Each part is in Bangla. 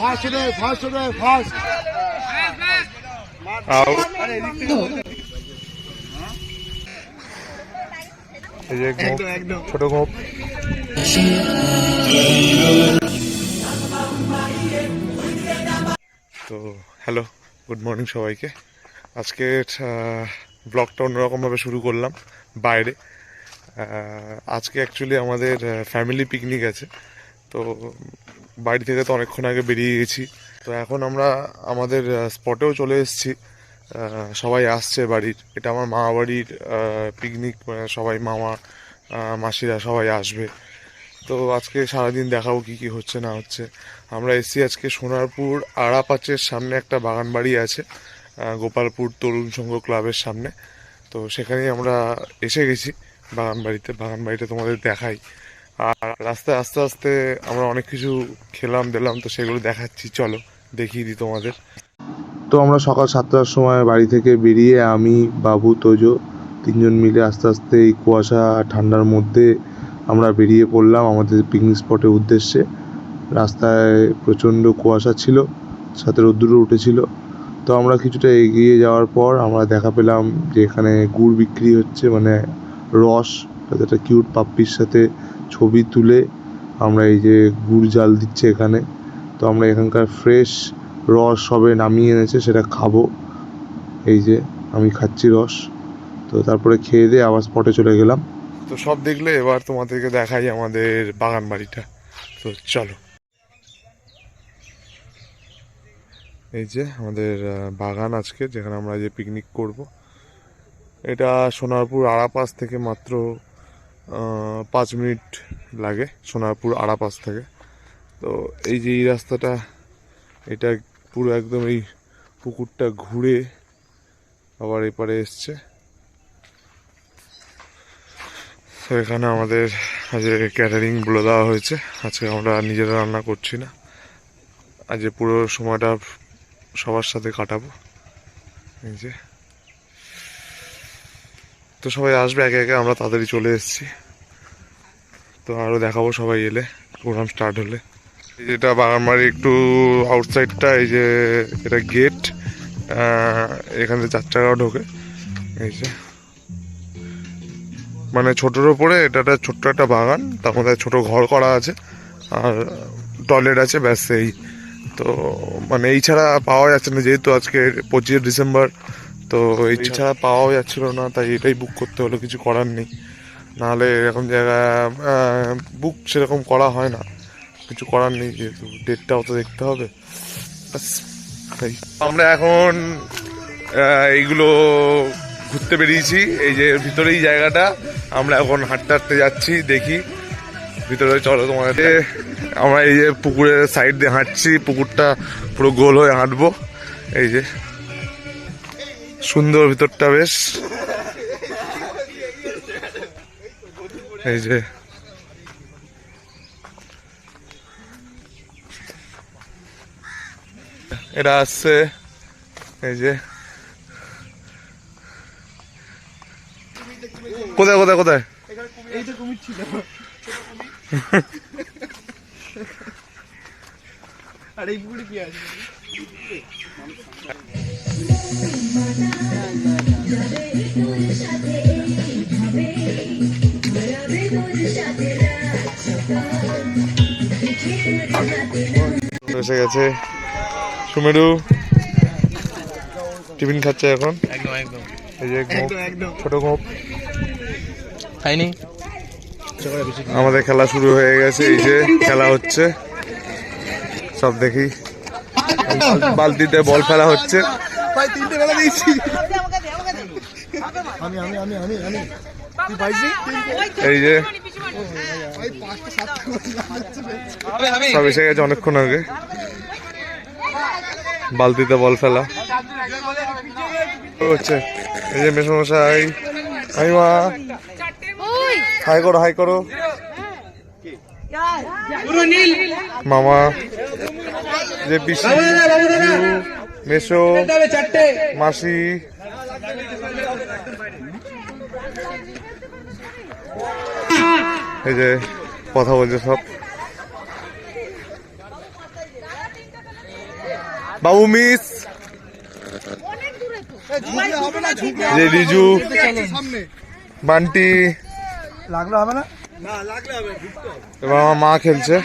ফার্স্ট রে ফার্স্ট রে ফার্স্ট ছোট গোপ তো হ্যালো গুড মর্নিং সবাইকে। আজকে ব্লগটা অন্যরকমভাবে শুরু করলাম বাইরে। আজকে অ্যাকচুয়ালি আমাদের ফ্যামিলি পিকনিক আছে। তো বাড়ি থেকে তো অনেকক্ষণ আগে বেরিয়ে গেছি। তো এখন আমরা আমাদের স্পটেও চলে এসেছি। সবাই আসছে বাড়ির। এটা আমার মামা বাড়ির পিকনিক মানে সবাই মামা মাসিরা সবাই আসবে। তো আজকে সারাদিন দেখাবো কি কি হচ্ছে, না হচ্ছে। আমরা এসেছি আজকে সোনারপুর আড়াপাচের সামনে একটা বাগান বাড়ি আছে গোপালপুর তরুণ সংঘ ক্লাবের সামনে। তো সেখানেই আমরা এসে গেছি বাগান বাড়িতে বাগান বাড়িটা তোমাদের দেখাই। আর রাস্তায় আস্তে আস্তে আমরা অনেক কিছু খেলাম দিলাম তো সেগুলো দেখাচ্ছি। চলো, দেখিয়ে দিই তোমাদের। তো আমরা সকাল সাতটার সময় বাড়ি থেকে বেরিয়ে আমি, বাবু, তোজো তিনজন মিলে আস্তে আস্তে এই কুয়াশা, ঠান্ডার মধ্যে আমরা বেরিয়ে পড়লাম আমাদের পিকনিক স্পটের উদ্দেশ্যে। রাস্তায় প্রচণ্ড কুয়াশা ছিল, সাথে রোদ্দুরও উঠেছিল। তো আমরা কিছুটা এগিয়ে যাওয়ার পর আমরা দেখা পেলাম যে এখানে গুড় বিক্রি হচ্ছে মানে রস একটা কিউট পাপ্পির সাথে ছবি তুলে আমরা এই যে গুড় জাল দিচ্ছে এখানে। তো আমরা এখানকার ফ্রেশ রস সবে নামিয়ে এনেছে, সেটা খাব। এই যে আমি খাচ্ছি রস। তো তারপরে খেয়ে দিয়ে আবার স্পটে চলে গেলাম। তো সব দেখলে এবার তোমাদেরকে দেখাই আমাদের বাগান বাড়িটা। তো চলো। এই যে আমাদের বাগান আজকে, যেখানে আমরা যে পিকনিক করব। এটা সোনারপুর আড়াপাস থেকে মাত্র পাঁচ মিনিট লাগে সোনারপুর আড়াপাস থেকে। তো এই যে এই রাস্তাটা, এটা পুরো একদম এই পুকুরটা ঘুরে আবার এপারে এসছে। তো এখানে আমাদের আজকে ক্যাটারিং বলে দেওয়া হয়েছে। আজকে আমরা নিজেরা রান্না করছি না। আজ পুরো সময়টা সবার সাথে কাটাবো। এই যে। তো সবাই আসবে, একে একে আমরা তাড়াতাড়ি চলে এসেছি। তো আরও দেখাবো সবাই এলে প্রোগ্রাম স্টার্ট হলে। এই যেটা বাগানবাড়ি একটু আউটসাইডটা এই যে এটা গেট এখানে চার চাকাও ঢোকে। এই যে। মানে ছোটোর ওপরে এটা একটা ছোট্ট একটা বাগান, তার মধ্যে ছোট ঘর করা আছে, আর টয়লেট আছে, ব্যাস এই। তো মানে এই ছাড়া পাওয়া যাচ্ছে না, যেহেতু আজকে পঁচিশে ডিসেম্বর তো এই ছাড়া পাওয়াও যাচ্ছিল না, তাই এটাই বুক করতে হলো, কিছু করার নেই। নাহলে এরকম জায়গা বুক সেরকম করা হয় না। কিছু করার নেই, যেহেতু ডেটটাও তো দেখতে হবে। তাই। আমরা এখন এইগুলো ঘুরতে বেরিয়েছি, এই যে ভিতরেই জায়গাটা। আমরা এখন হাঁটতে হাঁটতে যাচ্ছি, দেখি। ভিতরে চলো তোমাদের। আমরা এই যে পুকুরের সাইড দিয়ে হাঁটছি, পুকুরটা পুরো গোল হয়ে হাঁটবো। এই যে। সুন্দর ভিতরটা বেশ। এই যে। এটা আসছে এই যে। কোথায় কোথায় কোথায়? আর এই কি আছে? এসে গেছে। সুমেরু টিফিন খাচ্ছে এখন। একদম একদম। এই যে ছোট গোপ খাইনি? আমাদের খেলা শুরু হয়ে গেছে এই যে খেলা হচ্ছে। সব দেখি। বালতিতে বল ফেলা হচ্ছে। তিনটে বেলা দিয়েছি। আমি আমি আমি আমি আমি। তুই পাইছি এই যে। ভাই পাঁচটা সাতটা করে যাচ্ছে সব এসে গেছে অনেকক্ষণ আগে। বালতিতে বল ফেলা। হচ্ছে। এই যে মেসমশাই হাই মা। হাই করো হাই করো। মামা। যে পিসি। মেসো মাসি। এই যে কথা বলছে সব বাবু মিস যে রিজু বান্টি লাগলে হবে না না লাগলে হবে এবং আমার মা খেলছে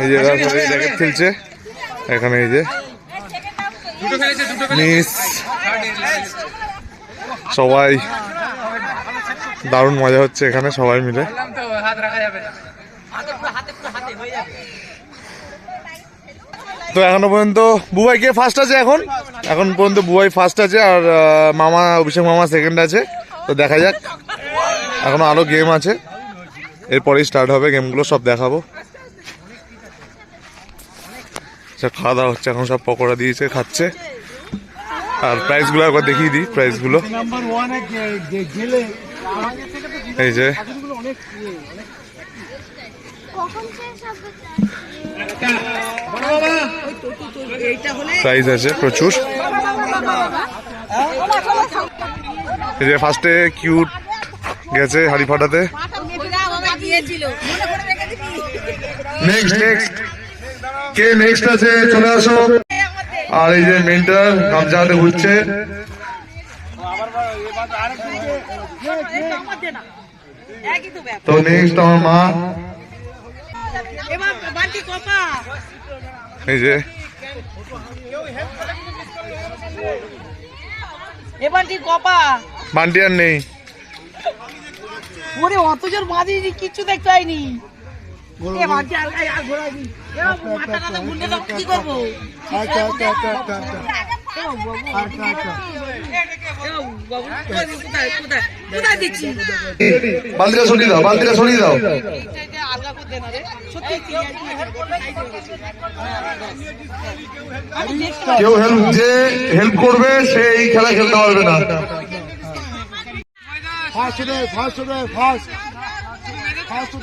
এই যে খেলছে এখানে এই যে মিস। সবাই দারুণ মজা হচ্ছে এখানে সবাই মিলে। তো এখনও পর্যন্ত বুবাই কে ফার্স্ট আছে এখন? এখন পর্যন্ত বুবাই ফার্স্ট আছে আর মামা অভিষেক মামা সেকেন্ড আছে। তো দেখা যাক। এখনও আরও গেম আছে। এরপরেই স্টার্ট হবে গেমগুলো সব দেখাবো। সব খাওয়া দাওয়া হচ্ছে এখন সব পকোড়া দিয়েছে খাচ্ছে। আর প্রাইসগুলো একবার দেখিয়ে দিই প্রাইসগুলো এই যে। প্রাইস আছে প্রচুর। এই যে ফার্স্টে কিউট গেছে হাড়ি ফাটাতে নেক্সট নেক্সট কে নেক্সট আছে? চলে আসো। আর এই যে মেন্টার গামছা হাতে তো নেক্সট আমার মা। এই আর নেই। ওরে, অত জোর বাঁধি কিচ্ছু দেখতে ঘোরা আচ্ছা আচ্ছা আচ্ছা বালতিটা সরিয়ে দাও বালতিটা সরিয়ে দাও। কেউ হেল্প যে হেল্প করবে সে এই খেলা খেলতে পারবে না। First first first first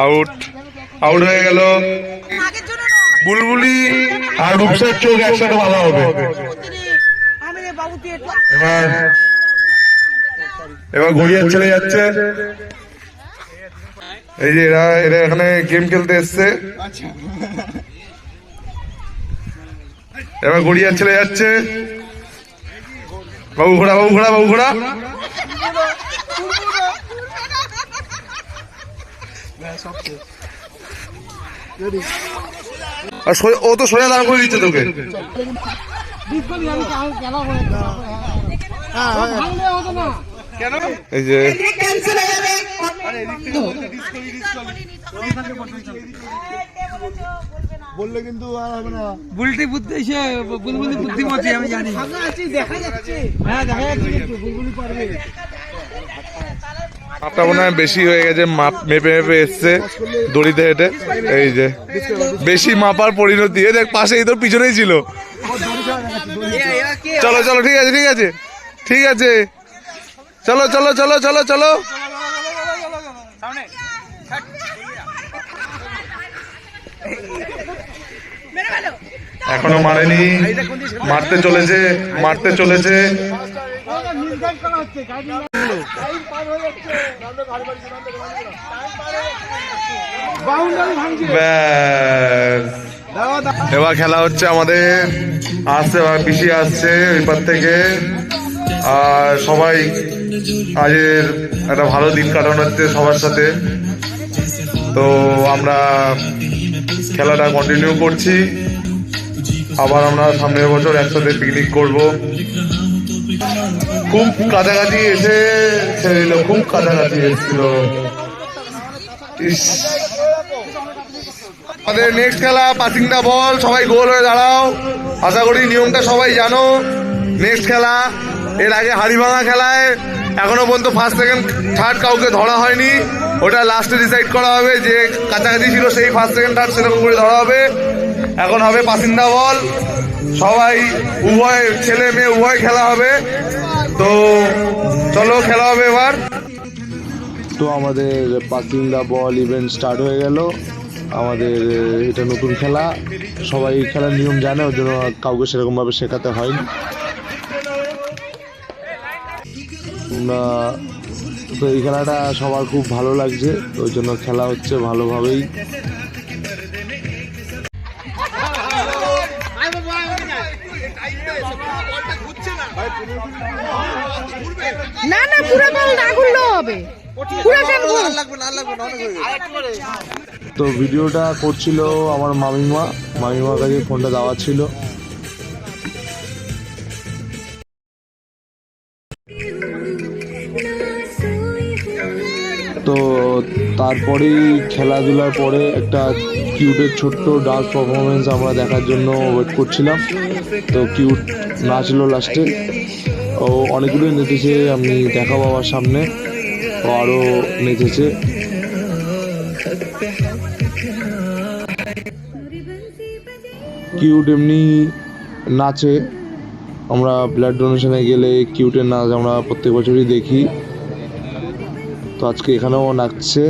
out out হয়ে গেল। বুলবুলি আর রূপসার চোখ একসাথে বাঁধা হবে। এবার এবার ঘড়িয়ার ছেলে যাচ্ছে। এই যে এরা এরা এখানে গেম খেলতে এসছে। এবার গড়িয়ার ছেলে যাচ্ছে। বাবু ঘোড়া বাবু ঘোড়া বাবু ঘোড়া। আর ও তো সোজা দাঁড় করে দিচ্ছে তোকে। এই যে বললে কিন্তু আর হবে না। বুলটি বুদ্ধি সে বুলবুলি বুদ্ধিমতী আমি জানি। দেখা যাচ্ছে। হ্যাঁ দেখা যাচ্ছে কিন্তু বুলবুলি পারবে। মাপটা মনে হয় বেশি হয়ে গেছে মাপ মেপে মেপে এসছে দড়িতে হেঁটে। এই যে বেশি মাপার পরিণতি এ দেখ পাশেই তোর পিছনেই ছিল। চলো চলো ঠিক আছে ঠিক আছে ঠিক আছে। চলো চলো চলো চলো চলো। এখনও মারেনি। মারতে চলেছে মারতে চলেছে। এবার খেলা হচ্ছে আমাদের। আসছে পিসি আসছে ওই পার থেকে। আর সবাই আজের একটা ভালো দিন কাটানো হচ্ছে সবার সাথে। তো আমরা খেলাটা কন্টিনিউ করছি। আবার আমরা সামনের বছর একসাথে পিকনিক করব। খুব কাছাকাছি এসে ছেড়ে দিল, খুব কাছাকাছি এসেছিল। আমাদের নেক্সট খেলা পাসিং বল সবাই গোল হয়ে দাঁড়াও। আশা করি নিয়মটা সবাই জানো। নেক্সট খেলা, এর আগে হাড়ি ভাঙা খেলায় এখনও পর্যন্ত ফার্স্ট সেকেন্ড থার্ড কাউকে ধরা হয়নি। ওটা লাস্টে ডিসাইড করা হবে যে কাছাকাছি ছিল সেই ফার্স্ট সেকেন্ড থার্ড সেরকম করে ধরা হবে। এখন হবে পাসিন্দা বল। সবাই উভয় ছেলে মেয়ে উভয় খেলা হবে। তো চলো খেলা হবে এবার। তো আমাদের passing the ball event start হয়ে গেল। আমাদের, এটা নতুন খেলা। সবাই খেলার নিয়ম জানে ওই জন্য কাউকে সেরকমভাবে শেখাতে হয়নি। তো এই খেলাটা সবার খুব ভালো লাগছে ওই জন্য খেলা হচ্ছে ভালোভাবেই। না না পুরো বল না ঘুরলেও হবে। তো ভিডিওটা করছিল আমার মামিমা মামিমার কাছে ফোনটা দেওয়া ছিল। তারপরেই খেলাধুলার পরে একটা কিউটের ছোট্ট ডান্স পারফরমেন্স আমরা দেখার জন্য ওয়েট করছিলাম। তো কিউট নাচলো লাস্টে ও অনেকগুলোই নেচেছে, আমি দেখাবো আমার সামনে। ও আরও নেচেছে। কিউট এমনি নাচে। আমরা ব্লাড ডোনেশনে গেলে কিউটের নাচ আমরা প্রত্যেক বছরই দেখি। তো আজকে এখানেও নাচছে।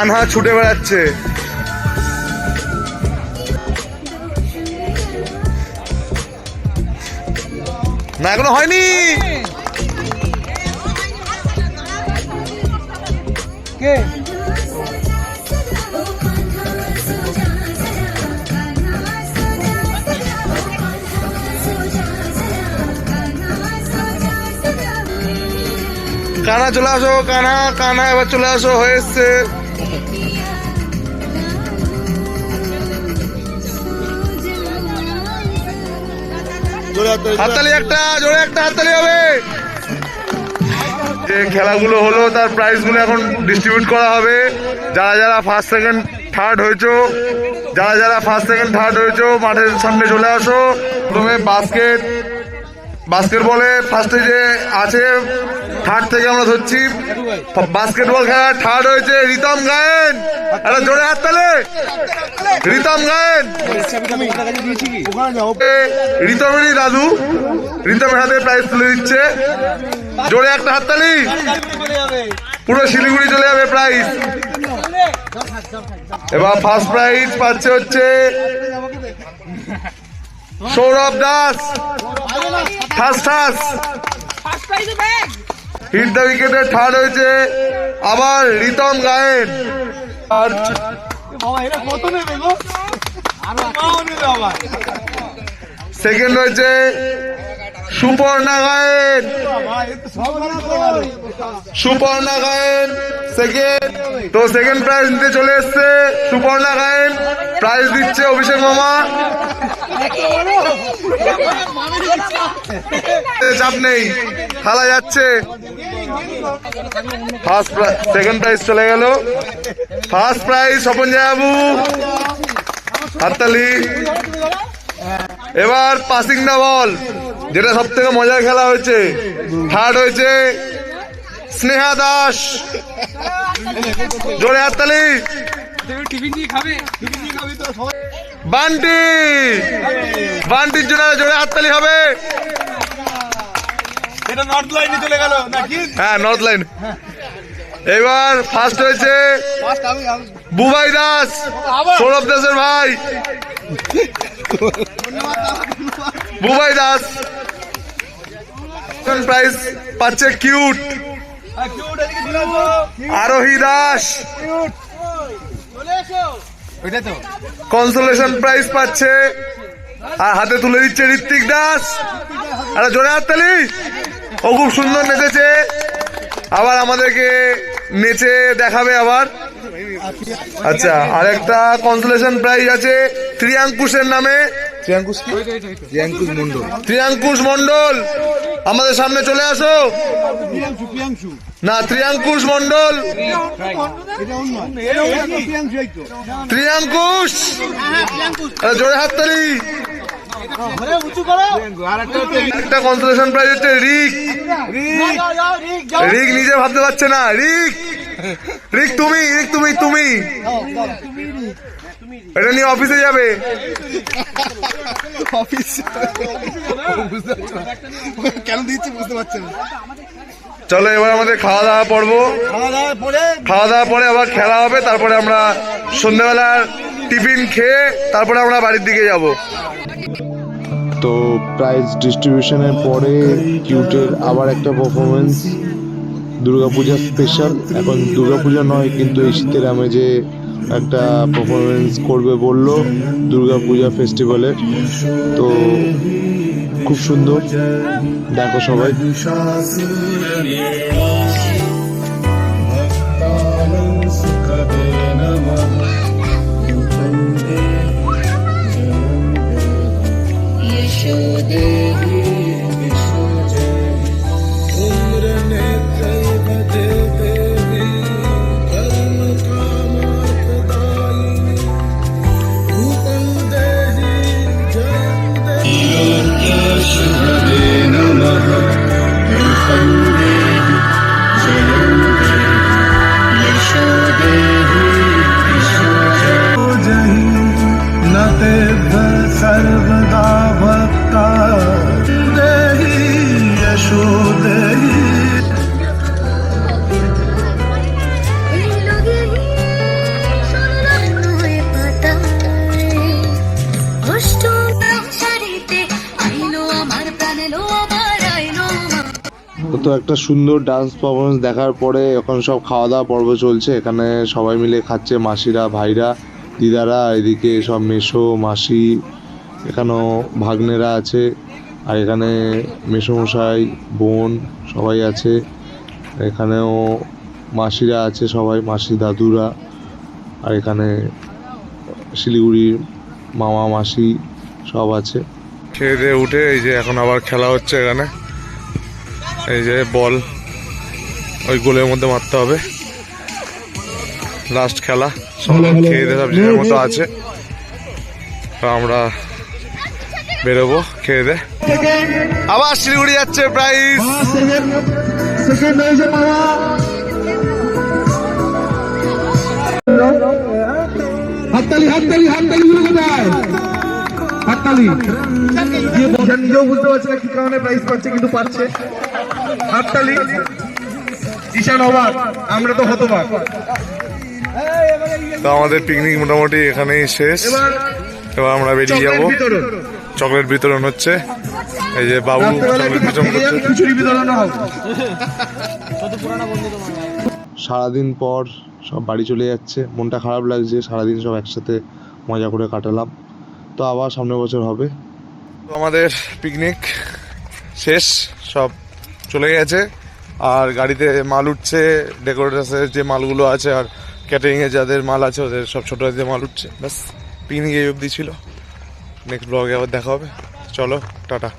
কানহা ছুটে বেড়াচ্ছে। না এখনও হয়নি। কে? কানা চলে আসো কানা কানা এবার চলে আসো হয়ে এসছে। হাততালি একটা জোরে একটা হাততালি হবে। যে খেলাগুলো হলো তার প্রাইজগুলো এখন ডিস্ট্রিবিউট করা হবে। যারা যারা ফার্স্ট সেকেন্ড থার্ড হয়েছো যারা যারা ফার্স্ট সেকেন্ড থার্ড হয়েছো মাঠের সামনে চলে আসো। প্রথমে বাস্কেট বাস্কেটবলে ফার্স্টে যে আছে থার্ড থেকে আমরা ধরছি। বাস্কেটবল খেলা থার্ড হয়েছে রিতম গায়েন। একটা জোরে হাত তালে। রিতম গায়েন। রিতমেরই দাদু। রিতমের হাতে প্রাইজ তুলে দিচ্ছে। জোরে একটা হাততালি পুরো শিলিগুড়ি চলে যাবে প্রাইজ এবার ফার্স্ট প্রাইজ পাচ্ছে হচ্ছে Sourav Das. First first hit the উইকেটে থার্ড হয়েছে আবার রিতম গায়েন। আর সেকেন্ড হয়েছে সুপর্ণা গায়েন। সুপর্ণা গায়েন সেকেন্ড তো সেকেন্ড প্রাইজ নিতে চলে এসছে সুপর্ণা গায়েন। প্রাইজ দিচ্ছে অভিষেক মামা। চাপ নেই। খেলা যাচ্ছে। ফার্স্ট সেকেন্ড প্রাইজ চলে গেল। ফার্স্ট প্রাইজ স্বপন জয়াবু হাততালি। এবার পাসিং দা বল যেটা সব থেকে মজার খেলা হয়েছে। থার্ড হয়েছে স্নেহা দাস। জোরে হাততালি। টিফিন দিয়ে খাবে? বান্টি! বান্টির জন্য জোরে হাততালি হবে। এটা নর্থ লাইনে চলে গেল নাকি? হ্যাঁ নর্থ লাইন এবার ফার্স্ট হয়েছে বুবাই দাস সৌরভ দাসের ভাই। বুবাই দাস। প্রাইজ পাচ্ছে cute. Arohi Das. Consolation prize পাচ্ছে। আর হাতে তুলে দিচ্ছে ঋত্বিক দাস। আরে জোরে হাততালি ও খুব সুন্দর নেচেছে। আবার আমাদেরকে নেচে দেখাবে আবার। আচ্ছা আরেকটা কনসোলেশন প্রাইজ আছে ত্রিয়াঙ্কুশের নামে। ত্রিয়াঙ্কুশ কি? ত্রিয়াঙ্কুশ মন্ডল আমাদের সামনে চলে আসো। প্রিয়াংশু প্রিয়াংশু না ত্রিয়াঙ্কুশ মন্ডল ত্রিয়াঙ্কুশ। জোরে হাততালি একটা কনসোলেশন প্রাইজ হচ্ছে রিক। রিক, নিজে ভাবতে পারছে না। রিক রিক তুমি রিক তুমি তুমি। এটা নিয়ে অফিসে যাবে। কেন দিচ্ছি বুঝতে পারছেন না। চলো এবার আমাদের খাওয়া দাওয়া পড়ব খাওয়া দাওয়ার পরে দাওয়া পরে আবার খেলা হবে তারপরে আমরা সন্ধ্যেবেলার টিফিন খেয়ে তারপরে আমরা বাড়ির দিকে যাব। তো প্রাইজ ডিস্ট্রিবিউশনের পরে কিউটের আবার একটা পারফরমেন্স দুর্গাপূজা স্পেশাল এখন দুর্গাপূজা নয় কিন্তু এই শীতের আমেজে একটা পারফরমেন্স করবে বলল দুর্গাপূজা ফেস্টিভ্যালের তো খুব সুন্দর। দেখো সবাই। Yeshu Devi তো একটা সুন্দর ডান্স পারফরমেন্স দেখার পরে এখন সব খাওয়া দাওয়া পর্ব চলছে। এখানে সবাই মিলে খাচ্ছে, মাসিরা, ভাইরা, দিদারা, এদিকে সব মেসো, মাসি, এখানেও ভাগ্নেরা আছে, আর এখানে মেসোমশাই, বোন সবাই আছে। এখানেও মাসিরা আছে সবাই, মাসি দাদুরা, আর এখানে শিলিগুড়ির মামা মাসি সব আছে। খেয়ে উঠে এই যে এখন আবার খেলা হচ্ছে এখানে। এই যে বল ওই গোলের মধ্যে মারতে হবে। লাস্ট খেলা সব খেয়ে দিয়ে সব জিনিসের মতো আছে। আমরা বেরোবো খেয়ে দে। আবার শিলিগুড়ি যাচ্ছে প্রাইস সেকেন্ড হয়েছে হাততালি হাততালি হাততালি গুলো কোথায়? হাততালি। যে বোঝা নিজেও বুঝতে পারছে না কি কারণে প্রাইস পাচ্ছে কিন্তু পাচ্ছে হাততালি। ঈশান অবাক আমরা তো হতবাক। তো আমাদের পিকনিক মোটামুটি এখানেই শেষ। এবার আমরা বেরিয়ে যাব। চকলেট বিতরণ হচ্ছে। এই যে বাবু চকলেট বিতরণ খেয়ে করছে। খিচুড়ি বিতরণ হবে সারাদিন পর সব বাড়ি চলে যাচ্ছে। মনটা খারাপ লাগছে সারাদিন সব একসাথে মজা করে কাটালাম। তো আবার সামনের বছর হবে। তো আমাদের পিকনিক শেষ, সব চলে গেছে। আর গাড়িতে মাল উঠছে ডেকোরেটার্সের যে মালগুলো আছে আর ক্যাটারিংয়ে যাদের মাল আছে, ওদের সব ছোটো যে মাল উঠছে। ব্যাস পিকনিক এই অবধি ছিল। নেক্সট ব্লগে আবার দেখা হবে। চলো, টাটা।